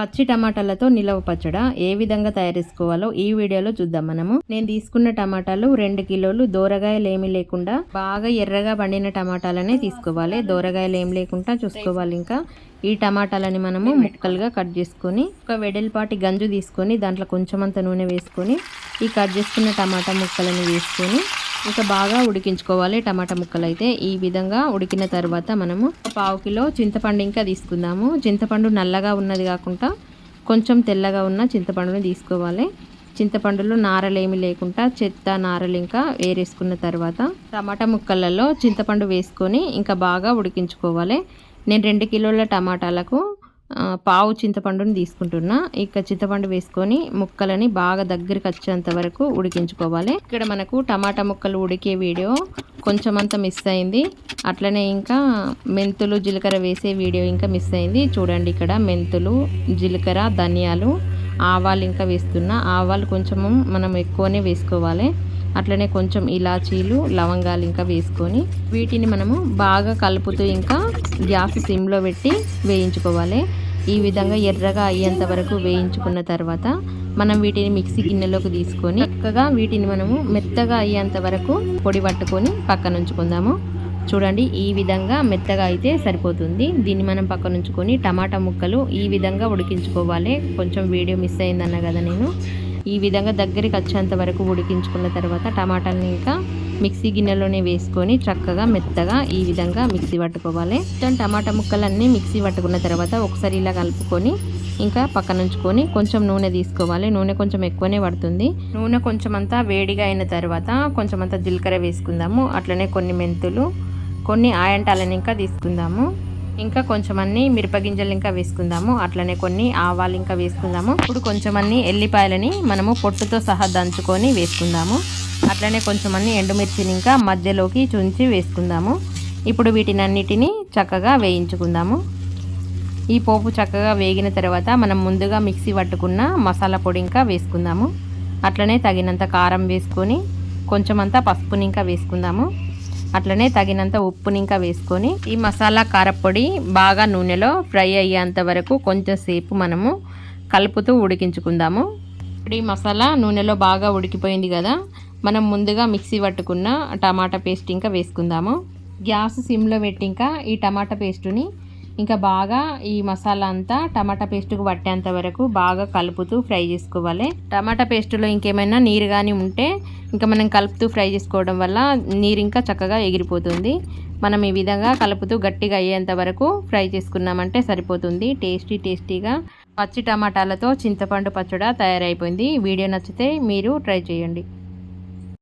పచ్చి టమాటాలతో నిలవ పచ్చడ ఏ విధంగా తయారు చేసుకోవాలో ఈ వీడియోలో చూద్దాం మనము. నేను తీసుకున్న టమాటాలు రెండు కిలోలు దోరగాయలు ఏమీ లేకుండా బాగా ఎర్రగా పండిన టమాటాలనే తీసుకోవాలి. దోరగాయలు ఏమి లేకుండా చూసుకోవాలి ఇంకా. ఈ టమాటాలని మనము ముక్కలుగా కట్ చేసుకొని ఒక వెడల్పాటి గంజు తీసుకొని దాంట్లో కొంచెం అంత నూనె వేసుకొని ఈ కట్ చేసుకున్న టమాటా ముక్కలను వేసుకొని ఇంకా బాగా ఉడికించుకోవాలి టమాటా ముక్కలు అయితే ఈ విధంగా ఉడికిన తర్వాత మనము పావు కిలో చింతపండు ఇంకా తీసుకుందాము. చింతపండు నల్లగా ఉన్నది కాకుండా కొంచెం తెల్లగా ఉన్న చింతపండుని తీసుకోవాలి. చింతపండులో నారలేమి లేకుండా చెత్త నారలు ఇంకా వేరేసుకున్న తర్వాత టమాటా ముక్కలలో చింతపండు వేసుకొని ఇంకా బాగా ఉడికించుకోవాలి. నేను రెండు కిలోల టమాటాలకు పావు చింతపండుని తీసుకుంటున్నా. ఇక చింతపండు వేసుకొని ముక్కలని బాగా దగ్గరికి వచ్చేంత వరకు ఉడికించుకోవాలి. ఇక్కడ మనకు టమాటా ముక్కలు ఉడికే వీడియో కొంచెం అంత మిస్ అయింది. అట్లనే ఇంకా మెంతులు జీలకర్ర వేసే వీడియో ఇంకా మిస్ అయింది. చూడండి ఇక్కడ మెంతులు జీలకర్ర ధనియాలు ఆవాలు ఇంకా వేస్తున్నా. ఆవాలు కొంచెము మనం ఎక్కువనే వేసుకోవాలి. అట్లనే కొంచెం ఇలాచీలు లవంగాలు ఇంకా వేసుకొని వీటిని మనము బాగా కలుపుతూ ఇంకా గ్యాస్ సిమ్లో పెట్టి వేయించుకోవాలి. ఈ విధంగా ఎర్రగా అయ్యేంత వరకు వేయించుకున్న తర్వాత మనం వీటిని మిక్సీ గిన్నెలోకి తీసుకొని చక్కగా వీటిని మనము మెత్తగా అయ్యేంత వరకు పొడి పట్టుకొని పక్కన ఉంచుకుందాము. చూడండి ఈ విధంగా మెత్తగా అయితే సరిపోతుంది. దీన్ని మనం పక్కన ఉంచుకొని టమాటా ముక్కలు ఈ విధంగా ఉడికించుకోవాలి. కొంచెం వీడియో మిస్ అయిందన్న కదా నేను. ఈ విధంగా దగ్గరికి వచ్చేంత వరకు ఉడికించుకున్న తర్వాత టమాటాలని ఇంకా మిక్సీ గిన్నెలోనే వేసుకొని చక్కగా మెత్తగా ఈ విధంగా మిక్సీ పట్టుకోవాలి. మొత్తం టమాటా ముక్కలన్నీ మిక్సీ పట్టుకున్న తర్వాత ఒకసారి ఇలా కలుపుకొని ఇంకా పక్కన ఉంచుకొని కొంచెం నూనె తీసుకోవాలి. నూనె కొంచెం ఎక్కువనే పడుతుంది. నూనె కొంచెం అంతా వేడిగా అయిన తర్వాత కొంచెం అంతా జీలకర్ర వేసుకుందాము. అట్లనే కొన్ని మెంతులు కొన్ని ఆయంటాలను ఇంకా తీసుకుందాము. ఇంకా కొంచెం అన్ని మిరపగింజలు ఇంకా వేసుకుందాము. అట్లనే కొన్ని ఆవాలు ఇంకా వేసుకుందాము. ఇప్పుడు కొంచెం అన్ని ఎల్లిపాయలని మనము పొట్టుతో సహా దంచుకొని వేసుకుందాము. అట్లనే కొంచెం అన్ని ఎండుమిర్చిని ఇంకా మధ్యలోకి చుంచి వేసుకుందాము. ఇప్పుడు వీటినన్నిటిని చక్కగా వేయించుకుందాము. ఈ పోపు చక్కగా వేగిన తర్వాత మనం ముందుగా మిక్సీ పట్టుకున్న మసాలా పొడి ఇంకా వేసుకుందాము. అట్లనే తగినంత కారం వేసుకొని కొంచెం అంతా పసుపుని ఇంకా వేసుకుందాము. అట్లనే తగినంత ఉప్పుని ఇంకా వేసుకొని ఈ మసాలా కారపొడి బాగా నూనెలో ఫ్రై అయ్యేంత వరకు కొంచెంసేపు మనము కలుపుతూ ఉడికించుకుందాము. ఇప్పుడు ఈ మసాలా నూనెలో బాగా ఉడికిపోయింది కదా మనం ముందుగా మిక్సీ పట్టుకున్న టమాటా పేస్ట్ ఇంకా వేసుకుందాము. గ్యాస్ సిమ్లో పెట్టి ఇంకా ఈ టమాటా పేస్టుని ఇంకా బాగా ఈ మసాలా అంతా టమాటా పేస్ట్కు పట్టేంత వరకు బాగా కలుపుతూ ఫ్రై చేసుకోవాలి. టమాటా పేస్టులో ఇంకేమైనా నీరు కానీ ఉంటే ఇంకా మనం కలుపుతూ ఫ్రై చేసుకోవడం వల్ల నీరు ఇంకా చక్కగా ఎగిరిపోతుంది. మనం ఈ విధంగా కలుపుతూ గట్టిగా అయ్యేంత వరకు ఫ్రై చేసుకున్నామంటే సరిపోతుంది. టేస్టీ టేస్టీగా పచ్చి టమాటాలతో చింతపండు పచ్చడి తయారైపోయింది. వీడియో నచ్చితే మీరు ట్రై చేయండి.